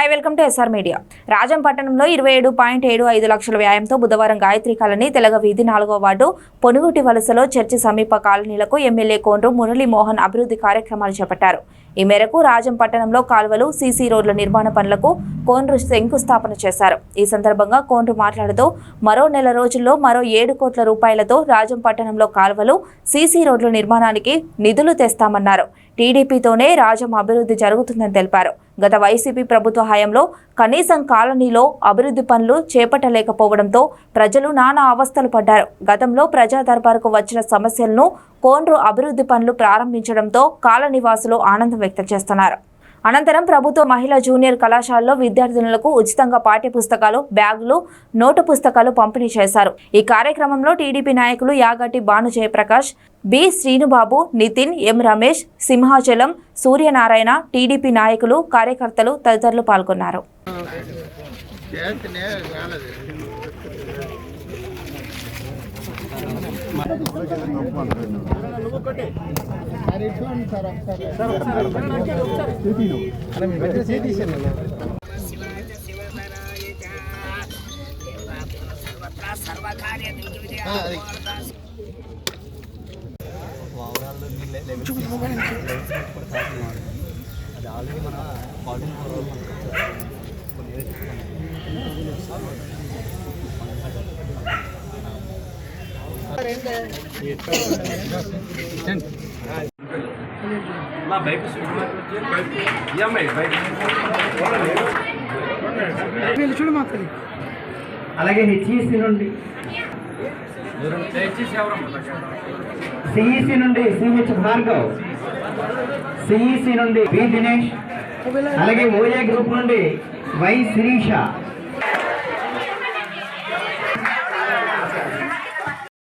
Hi welcome to SR media Rajam పట్టణంలో ఇరవై ఏడు పాయింట్ ఏడు ఐదు లక్షల వ్యాయంతో బుధవారం గాయత్రి కాలనీ తెలగ వీధి నాలుగో వార్డు పొనుగుటి వలసలో చర్చి సమీప కాలనీలకు ఎమ్మెల్యే కోండ్రు మురళీమోహన్ అభివృద్ధి కార్యక్రమాలు చేపట్టారు. ఈ మేరకు రాజం పట్టణంలో కాలువలు సీసీ రోడ్ల నిర్మాణ పనులకు కోండ్రు శంకుస్థాపన చేశారు. ఈ సందర్భంగా కోండ్రు మాట్లాడుతూ మరో నెల రోజుల్లో మరో ఏడు కోట్ల రూపాయలతో రాజం పట్టణంలో కాలువలు సీసీ రోడ్ల నిర్మాణానికి నిధులు తెస్తామన్నారు. టీడీపీతోనే రాజ్యం అభివృద్ధి జరుగుతుందని తెలిపారు. గత వైసీపీ ప్రభుత్వ హయాంలో కనీసం కాలనీలో అభివృద్ధి పనులు చేపట్టలేకపోవడంతో ప్రజలు నానా అవస్థలు పడ్డారు. గతంలో ప్రజా దర్బారుకు వచ్చిన సమస్యలను కోండ్రు అభివృద్ధి పనులు ప్రారంభించడంతో కాలనీవాసులు ఆనందం వ్యక్తం చేస్తున్నారు. అనంతరం ప్రభుత్వ మహిళా జూనియర్ కళాశాలలో విద్యార్థినులకు ఉచితంగా పాఠ్య పుస్తకాలు బ్యాగులు నోటు పుస్తకాలు పంపిణీ చేశారు. ఈ కార్యక్రమంలో టీడీపీ నాయకులు Yagati Bhanu Jayaprakash B Srinubabu Nitin M Ramesh Simhachalam Suryanarayana TDP నాయకులు కార్యకర్తలు తదితరులు పాల్గొన్నారు. అది ఆల్రెడీ మన ఫాలోయింగ్ నా బైక్ ఈఎంఐ బైక్ అలాగే హెచ్ఈసి నుండి సిఈసి నుండి సిహెచ్ భార్గవ్ సిఈసి నుండి బి దినేష్ అలాగే ఓఏ గ్రూప్ నుండి వై శిరీష.